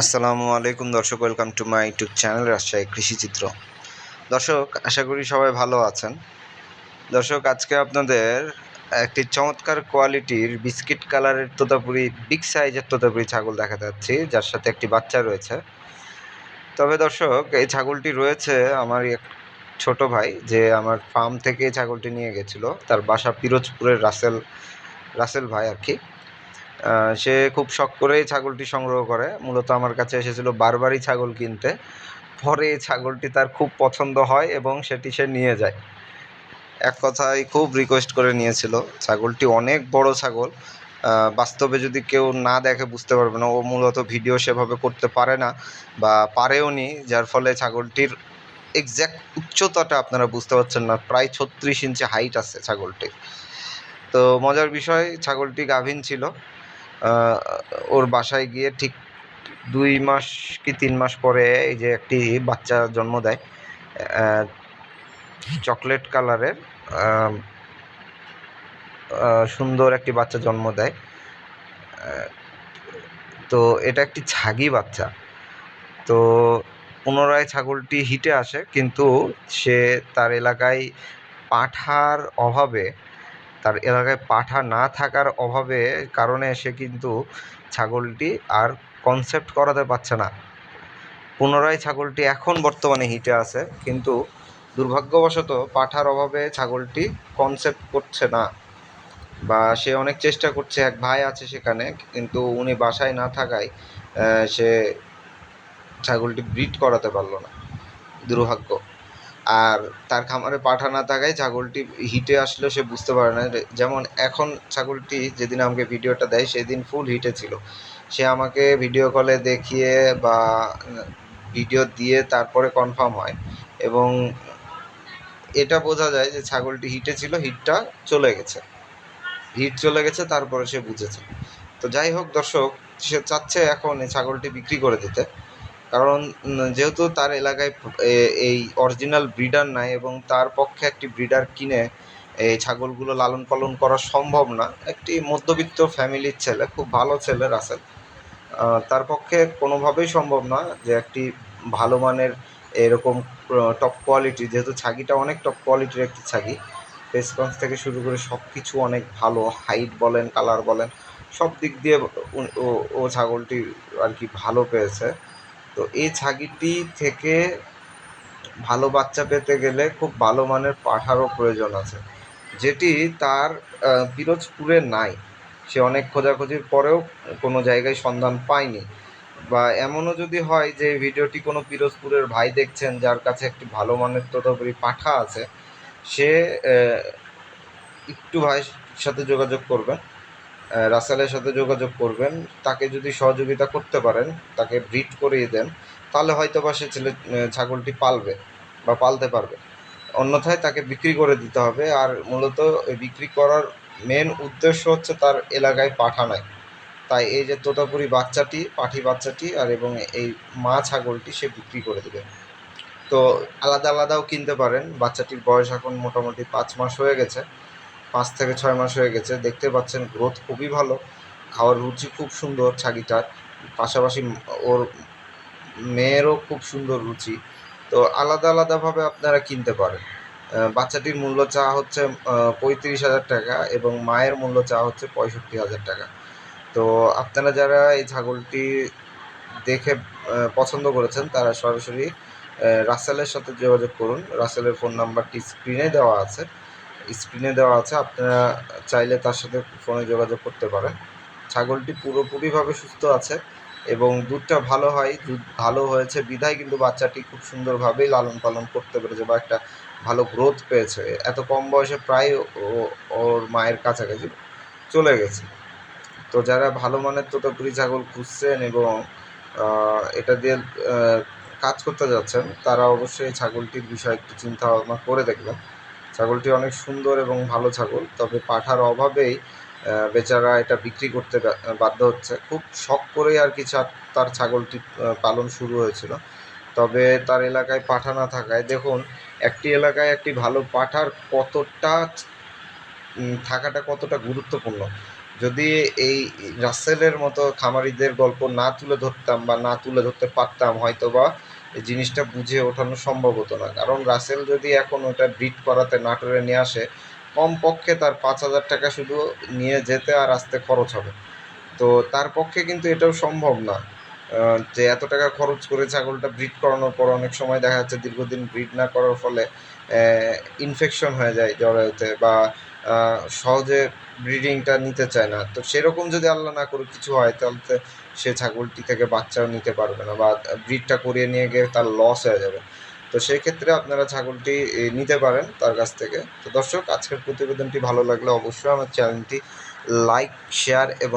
আসসালামু আলাইকুম দর্শক, welcome to my YouTube channel Rajshahi Krishichitra দর্শক, আশা করি সবাই ভালো আছেন। দর্শক, আজকে আপনাদের একটি চমৎকার কোয়ালিটির বিস্কিট কালারের তোতাপুরি, বিগ সাইজের তোতাপুরি ছাগল দেখাতে যাচ্ছি, যার সাথে একটি বাচ্চা রয়েছে। তবে দর্শক, এই ছাগলটি রয়েছে আমার এক ছোট ভাই, যে আমার ফার্ম থেকে ছাগলটি নিয়ে গেছিল। তার বাসা পিরোজপুরের রাসেল রাসেল ভাই আর কি। সে খুব শখ করেই ছাগলটি সংগ্রহ করে। মূলত আমার কাছে এসেছিল বারবারই ছাগল কিনতে। পরে ছাগলটি তার খুব পছন্দ হয় এবং সেটি সে নিয়ে যায়। এক কথায় খুব রিকোয়েস্ট করে নিয়েছিল। ছাগলটি অনেক বড় ছাগল। বাস্তবে যদি কেউ না দেখে বুঝতে পারবে না, ও মূলত ভিডিও সেভাবে করতে পারে না বা পারেও নি, যার ফলে ছাগলটির এক্স্যাক্ট উচ্চতাটা আপনারা বুঝতে পারছেন না। প্রায় ছত্রিশ ইঞ্চি হাইট আছে ছাগলটির। তো মজার বিষয়, ছাগলটি গাভীন ছিল। ওর বাসায় গিয়ে ঠিক দুই মাস কি তিন মাস পরে এই যে একটি বাচ্চা জন্ম দেয় চকলেট কালারের সুন্দর একটি বাচ্চা জন্ম দেয়। তো এটা একটি ছাগি বাচ্চা। তো পুনরায় ছাগলটি হিটে আসে, কিন্তু সে তার এলাকায় পাঠার অভাবে তার এলাকায় পাঠা না থাকার অভাবে কারণে সে কিন্তু ছাগলটি আর কনসেপ্ট করাতে পারছে না। পুনরায় ছাগলটি এখন বর্তমানে হিটে আছে, কিন্তু দুর্ভাগ্যবশত পাঠার অভাবে ছাগলটি কনসেপ্ট করছে না বা সে অনেক চেষ্টা করছে, এক ভাই আছে সেখানে, কিন্তু উনি বাসায় না থাকায় সে ছাগলটি ব্রিড করাতে পারল না। দুর্ভাগ্য। আর তার খামারে পাঠা না থাকায় ছাগলটি হিটে আসলে সে বুঝতে পারে না। যেমন এখন ছাগলটি যেদিন আমাকে ভিডিওটা দেয়, সেদিন ফুল হিটে ছিল। সে আমাকে ভিডিও কলে দেখিয়ে বা ভিডিও দিয়ে তারপরে কনফার্ম হয়। এবং এটা বোঝা যায় যে ছাগলটি হিটে ছিল, হিটটা চলে গেছে। হিট চলে গেছে, তারপরে সে বুঝেছে। তো যাই হোক দর্শক, সে চাচ্ছে এখন এই ছাগলটি বিক্রি করে দিতে। কারণ যেহেতু তার এলাকায় এই অরিজিনাল ব্রিডার নাই এবং তার পক্ষে একটি ব্রিডার কিনে এই ছাগলগুলো লালন পালন করা সম্ভব না, একটি মধ্যবিত্ত ফ্যামিলির ছেলে, খুব ভালো ছেলে রাসেল তার পক্ষে কোনোভাবেই সম্ভব না যে একটি ভালো মানের এরকম টপ কোয়ালিটি যেহেতু ছাগিটা অনেক টপ কোয়ালিটির একটি ছাগি রেসপন্স থেকে শুরু করে সব কিছু অনেক ভালো হাইট বলেন কালার বলেন, সব দিক দিয়ে ও- ছাগলটি আর কি ভালো পেয়েছে। তো এই ছাগিটি থেকে ভালো বাচ্চা পেতে গেলে খুব ভালো মানের পাঠারও প্রয়োজন আছে। যেটি তার পিরোজপুরে নাই। সে অনেক খোঁজাখুঁজির পরেও কোনো জায়গায় সন্ধান পায়নি। বা এমনও যদি হয় যে ভিডিওটি কোনো পিরোজপুরের ভাই দেখছেন যার কাছে একটি ভালো মানের তদবরি পাঠা আছে, সে একটু ভাইয়ের সাথে যোগাযোগ করবেন। রাসেলের সাথে যোগাযোগ করবেন। তাকে যদি সহযোগিতা করতে পারেন, তাকে ব্রিড করিয়ে দেন, তাহলে হয়তো বা সে ছেলে ছাগলটি পালবে বা পালতে পারবে। অন্যথায় তাকে বিক্রি করে দিতে হবে। আর মূলত বিক্রি করার মেন উদ্দেশ্য হচ্ছে তার এলাকায় পাঠা নাই তাই এই যে তোতাপুরি বাচ্চাটি, পাঠি বাচ্চাটি আর এবং এই মা ছাগলটি সে বিক্রি করে দেবে। তো আলাদা আলাদাও কিনতে পারেন। বাচ্চাটির বয়স এখন মোটামুটি পাঁচ মাস হয়ে গেছে। পাঁচ থেকে ছয় মাস হয়ে গেছে। দেখতে পাচ্ছেন গ্রোথ খুবই ভালো। খাওয়ার রুচি খুব সুন্দর ছাগিটার। পাশাপাশি ওর মেয়েরও খুব সুন্দর রুচি। তো আলাদা আলাদাভাবে আপনারা কিনতে পারেন। বাচ্চাটির মূল্য চা হচ্ছে পঁয়ত্রিশ হাজার টাকা এবং মায়ের মূল্য চা হচ্ছে পঁয়ষট্টি হাজার টাকা। তো আপনারা যারা এই ছাগলটি দেখে পছন্দ করেছেন, তারা সরাসরি রাসেলের সাথে যোগাযোগ করুন। রাসেলের ফোন নাম্বারটি স্ক্রিনে দেওয়া আছে। স্ক্রিনে দেওয়া আছে, আপনারা চাইলে তার সাথে ফোনে যোগাযোগ করতে পারেন। ছাগলটি পুরোপুরিভাবে সুস্থ আছে এবং দুধটা ভালো হয়, দুধ ভালো হয়েছে, বিধায় কিন্তু বাচ্চাটি খুব সুন্দরভাবেই লালন পালন করতে পেরেছে বা একটা ভালো গ্রোথ পেয়েছে। এত কম বয়সে প্রায় ওর মায়ের কাছাকাছি চলে গেছে। তো যারা ভালো মানের তোতাপুরি ছাগল খুঁজছেন এবং এটা দিয়ে কাজ করতে যাচ্ছেন, তারা অবশ্যই ছাগলটির বিষয়ে একটু চিন্তা ভাবনা করে দেখবেন। ছাগলটি অনেক সুন্দর এবং ভালো ছাগল, তবে পাঠার অভাবেই বেচারা এটা বিক্রি করতে বাধ্য হচ্ছে। খুব শখ করেই আর কি তার ছাগলটি পালন শুরু হয়েছিল। তবে তার এলাকায় পাঠা না থাকায়, দেখুন, একটি এলাকায় একটি ভালো পাঠার কতটা থাকাটা কতটা গুরুত্বপূর্ণ। যদি এই রাসেলের মতো খামারিদের গল্প না তুলে ধরতাম বা না তুলে ধরতে পারতাম হয়তো বা এই জিনিসটা বুঝে ওঠানো সম্ভব হতো না। কারণ রাসেল যদি এখন ওটা ব্রিড করাতে নাটোরে নিয়ে আসে, কমপক্ষে তার পাঁচ হাজার টাকা শুধু নিয়ে যেতে আর আসতে খরচ হবে। তো তার পক্ষে কিন্তু এটাও সম্ভব না। যে এত টাকা খরচ করে ছাগলটা ব্রিড করানোর পর অনেক সময় দেখা যাচ্ছে দীর্ঘদিন ব্রিড না করার ফলে ইনফেকশন হয়ে যায় জরায়ুতে বা সহজে ব্রিডিংটা নিতে চায় না। তো সেরকম যদি আল্লাহ না করে কিছু হয়, তাহলে সে ছাগলটি থেকে বাচ্চাও নিতে পারবে না বা ব্রিডটা করিয়ে নিয়ে গিয়ে তার লস হয়ে যাবে। তো সেই ক্ষেত্রে আপনারা ছাগলটি নিতে পারেন তার কাছ থেকে। তো দর্শক, আজকের প্রতিবেদনটি ভালো লাগলে অবশ্যই আমার চ্যানেলটি লাইক শেয়ার এবং